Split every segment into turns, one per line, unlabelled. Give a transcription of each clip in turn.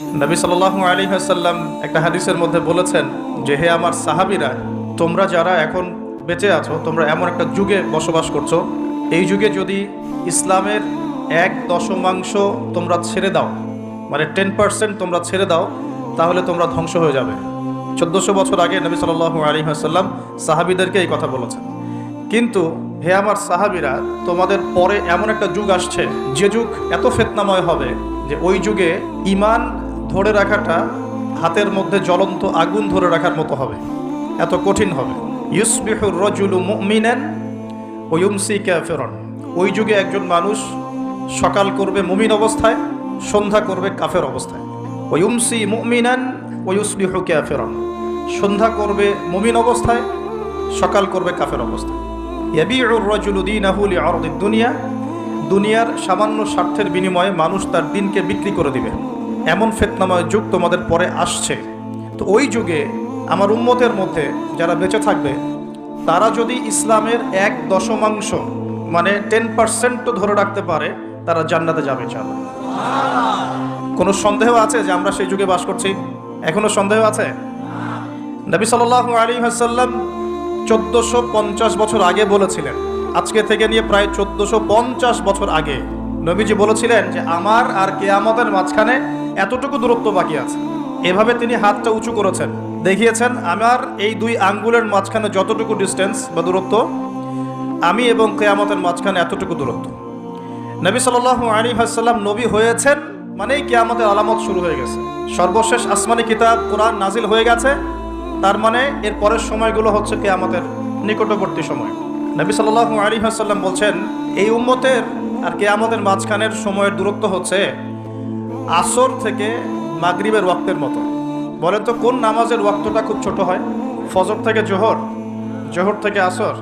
নবী সাল্লাল্লাহু আলী হাসাল্লাম একটা হাদিসের মধ্যে বলেছেন যে, হে আমার সাহাবিরা, তোমরা যারা এখন বেঁচে আছো, তোমরা এমন একটা যুগে বসবাস করছ। এই যুগে যদি ইসলামের এক দশমাংশ তোমরা ছেড়ে দাও মানে টেন পার্সেন্ট তোমরা ছেড়ে দাও, তাহলে তোমরা ধ্বংস হয়ে যাবে। চোদ্দোশো বছর আগে নবী সাল্লাল্লাহু আলী হাসাল্লাম সাহাবিদেরকে এই কথা বলেছেন। কিন্তু, হে আমার সাহাবিরা, তোমাদের পরে এমন একটা যুগ আসছে, যে যুগ এত ফেতনাময় হবে যে, ওই যুগে ইমান ধরে রাখাটা হাতের মধ্যে জ্বলন্ত আগুন ধরে রাখার মতো হবে। এত কঠিন হবে। ইউসবিহুর রজুলু মুমিনান ও ইউমসি ক্যাফেরন ওই যুগে একজন মানুষ সকাল করবে মুমিন অবস্থায়, সন্ধ্যা করবে কাফের অবস্থায়। ও ইউমসি মুমিনান ও ইউসবিহু ক্যাফেরন সন্ধ্যা করবে মুমিন অবস্থায়, সকাল করবে কাফের অবস্থায়। ইয়াবিউর রজুলু দীনাহু লিআরদিদ দুনিয়া। দুনিয়ার সামান্য স্বার্থের বিনিময়ে মানুষ তার দিনকে বিক্রি করে দিবে। এমন ফেতনাময় যুগ তোমাদের পরে আসছে। তো ওই যুগে আমার উম্মতের মধ্যে যারা বেঁচে থাকবে, তারা যদি ইসলামের এক দশমাংশ মানে টেন পার্সেন্টও ধরে রাখতে পারে, তারা জান্নাতে যাবে চাল কোনো সন্দেহ আছে যে আমরা সেই যুগে বাস করছি? এখনও সন্দেহ আছে? নবী সাল্লাল্লাহু আলী হাসাল্লাম চোদ্দোশো পঞ্চাশ বছর আগে বলেছিলেন, আজকে থেকে নিয়ে প্রায় চোদ্দোশো পঞ্চাশ বছর আগে নবীজি বলেছিলেন যে, আমার আর কেয়ামতের মাঝখানে এতটুকু দূরত্ব বাকি আছে। এভাবে তিনি হাতটা উঁচু করেছেন। দেখিয়েছেন, আমার এই দুই আঙ্গুলের মাঝখানে যতটুকু ডিস্টেন্স বা দূরত্ব, আমি এবং কেয়ামতের মাঝখানে এতটুকু দূরত্ব। নবী সাল্লাল্লাহু আলী হাসাল্লাম নবী হয়েছেন মানেই কেয়ামতের আলামত শুরু হয়ে গেছে। সর্বশেষ আসমানি কিতাব কোরআন নাজিল হয়ে গেছে। তার মানে এর পরের সময়গুলো হচ্ছে কেয়ামতের নিকটবর্তী সময়। নবী সাল্লাল্লাহু আলী হাসাল্লাম বলছেন, এই উম্মতের আর কেয়ামতের মাঝখানের সময়ের দূরত্ব হচ্ছে আসর থেকে মাগরিবের ওয়াক্তের মতো। বলেন তো, কোন নামাজের ওয়াক্তটা খুব ছোট হয়? ফজর থেকে জোহর জোহর থেকে আসর,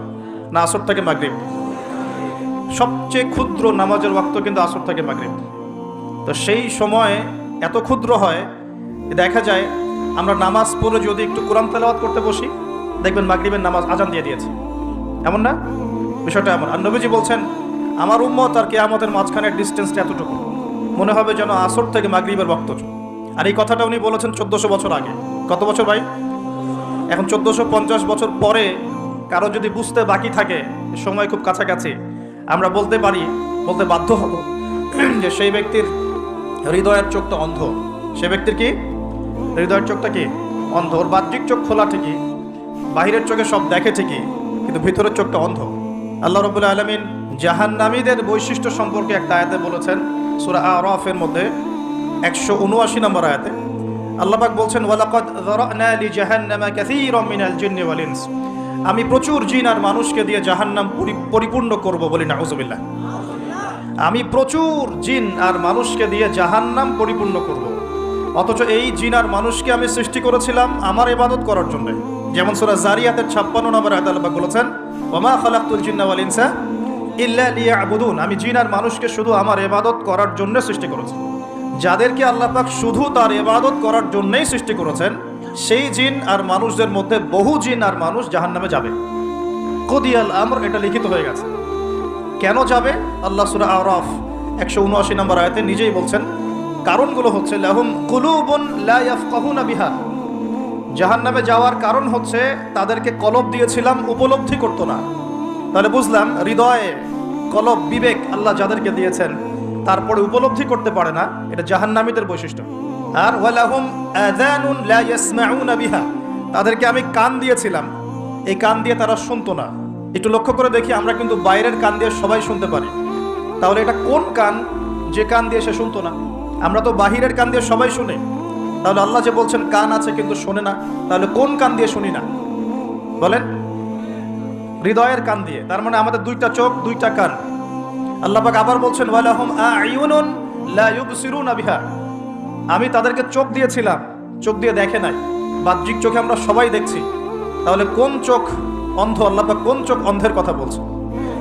না আসর থেকে মাগরিব? সবচেয়ে ক্ষুদ্র নামাজের ওয়াক্ত কিন্তু আসর থেকে মাগরিব। তো সেই সময়ে এত ক্ষুদ্র হয় দেখা যায়, আমরা নামাজ পড়ে যদি একটু কোরআন তেলাওয়াত করতে বসি, দেখবেন মাগরিবের নামাজ আজান দিয়ে দিয়েছে। এমন না? বিষয়টা এমন। আর নবীজি বলছেন, আমার উম্মত আর কে আমাদের মাঝখানের ডিস্টেন্সটা এতটুকু। মনে হবে যেন আসর থেকে মাগরিবের বক্ত আর এই কথাটা উনি বলেছেন চোদ্দোশো বছর আগে। কত বছর ভাই? এখন চোদ্দোশো পঞ্চাশ বছর পরে কারও যদি বুঝতে বাকি থাকে সময় খুব কাছাকাছি, আমরা বলতে পারি, বলতে বাধ্য হব যে সেই ব্যক্তির হৃদয়ের চোখটা অন্ধ। সে ব্যক্তির কি? হৃদয়ের চোখটা কি? অন্ধ। ওর বাহ্যিক চোখ খোলা ঠিকই, বাহিরের চোখে সব দেখে ঠিকই, কিন্তু ভিতরের চোখটা অন্ধ। আল্লাহ রবুল্লা আলমিন জাহান্নামীদের বৈশিষ্ট্য সম্পর্কে একটা আয়াতে বলেছেন সুরা আরফের মধ্যে একশো উনআশি নম্বর আয়াতে আল্লাপাক বলছেন, ওয়ালাকাদ যারানা লি জাহান্নামা কাসীরাম মিনাল জিন্নি ওয়াল ইনস। আমি প্রচুর জিন আর মানুষকে দিয়ে জাহান্নাম পরি- পরিপূর্ণ করব বলি নাউজুবিল্লাহ। আমি প্রচুর জিন আর মানুষকে দিয়ে জাহান্নাম পরিপূর্ণ করব। অথচ এই জিন আর মানুষকে আমি সৃষ্টি করেছিলাম আমার ইবাদত করার জন্য। যেমন সূরা জারিয়াতের 56 নম্বর আয়াত আল্লাহ বলেছেন ওমা খালাকতুল জিন্না ওয়াল ইনসা ইল্লা লিয়াবুদুন। আমি জিন আর মানুষকে শুধু আমার ইবাদত করার জন্য সৃষ্টি করেছি। যাদেরকে আল্লাহ পাক শুধু তার ইবাদত করার জন্যই সৃষ্টি করেছেন, সেই জিন আর মানুষদের মধ্যে বহু জিন আর মানুষ জাহান্নামে যাবে। কদিয়াল আমর, এটা লিখিত হয়ে গেছে। কেন যাবে? আল্লাহ সুরা আরফ, একশো উনআশি নম্বর আয়তে নিজেই বলছেন, কারণগুলো হচ্ছে লাহুম কুলুবুন লা ইয়াফকাহুনা বিহা। জাহান্নামে যাওয়ার কারণ হচ্ছে, তাদেরকে কলব দিয়েছিলাম, উপলব্ধি করতো না। তাহলে বুঝলাম, হৃদয়ে কলব, বিবেক আল্লাহ যাদেরকে দিয়েছেন, তারপরে উপলব্ধি করতে পারে না, এটা জাহান্নামীদের বৈশিষ্ট্য। আর লা বিহা, তাদেরকে আমি কান দিয়েছিলাম, এই কান দিয়ে তারা শুনতো না। একটু লক্ষ্য করে দেখি, আমরা কিন্তু বাইরের কান দিয়ে সবাই শুনতে পারি। তাহলে এটা কোন কান? যে কান দিয়ে সে শুনতো না। আমরা তো বাহিরের কান দিয়ে সবাই শুনি। তাহলে আল্লাহ যে বলছেন, কান আছে কিন্তু শোনে না, তাহলে কোন কান দিয়ে শুনি না? বলেন। হৃদয়ের কান দিয়ে, তার মানে আমাদের দুইটা চোখ, দুইটা কান। আল্লাহ পাক আবার বলছেন, ওয়ালাহুম আয়ুনুন লা ইউবসিরুনা বিহা। আমি তাদেরকে চোখ দিয়েছিলাম, চোখ দিয়ে দেখে নাই। বাহ্যিক চোখে আমরা সবাই দেখছি। তাহলে কোন চোখ অন্ধ? আল্লাহ পাক কোন চোখ অন্ধের কথা বলছে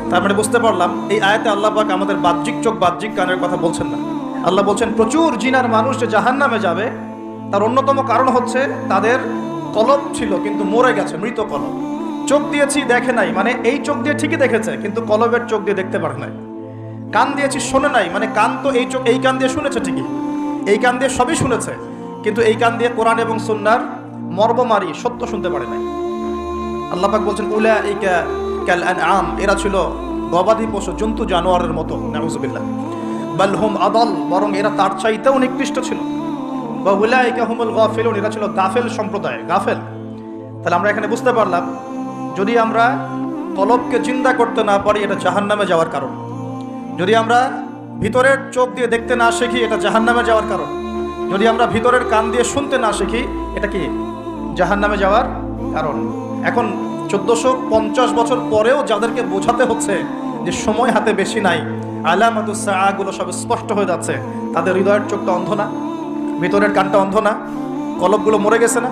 তার মানে বুঝতে পারলাম, এই আয়াতে আল্লাহ পাক আমাদের বাহ্যিক চোখ, বাহ্যিক কানের কথা বলছেন না। আল্লাহ বলছেন, প্রচুর জিনার মানুষ যে জাহান্নামে যাবে, তার অন্যতম কারণ হচ্ছে তাদের কলব ছিল, কিন্তু মরে গেছে, মৃত কলব। চোখ দিয়েছি, দেখে নাই। মানে এই চোখ দিয়ে ঠিকই দেখেছে, কিন্তু কলবের চোখ দিয়ে দেখতে পারে নাই। কান দিয়েছি, শোনে নাই। মানে কান তো এই চোখ এই কান দিয়ে শুনেছে ঠিকই। এই কান দিয়ে সবই শুনেছে। কিন্তু এই কান দিয়ে কোরআন এবং সুন্নার মর্মমারি সত্য শুনতে পারে নাই। আল্লাপাক বলছেন উলা ইকা ক্যাল আম এরা ছিল গবাদি পশু, জন্তু, জানোয়ারের মতো। নাউজুবিল্লাহ। বাল আদল, বরং এরা তার চাইতেও নিকৃষ্ট ছিল। বা উলা ইকা হুমুল গাফিলুন। এরা ছিল গাফেল সম্প্রদায়। গাফেল। তাহলে আমরা এখানে বুঝতে পারলাম যদি আমরা কলবকে চিন্তা করতে না পারি, এটা জাহান্নামে যাওয়ার কারণ। যদি আমরা ভিতরের চোখ দিয়ে দেখতে না শিখি, এটা জাহান্নামে যাওয়ার কারণ। যদি আমরা ভিতরের কান দিয়ে শুনতে না শিখি, এটা কি জাহান্নামে যাওয়ার কারণ? এখন চোদ্দোশো পঞ্চাশ বছর পরেও যাদেরকে বোঝাতে হচ্ছে যে সময় হাতে বেশি নাই আলামাতুসাগুলো সব স্পষ্ট হয়ে যাচ্ছে। তাদের হৃদয়ের চোখটা অন্ধ না, ভিতরের কানটা অন্ধ না, কলবগুলো মরে গেছে না।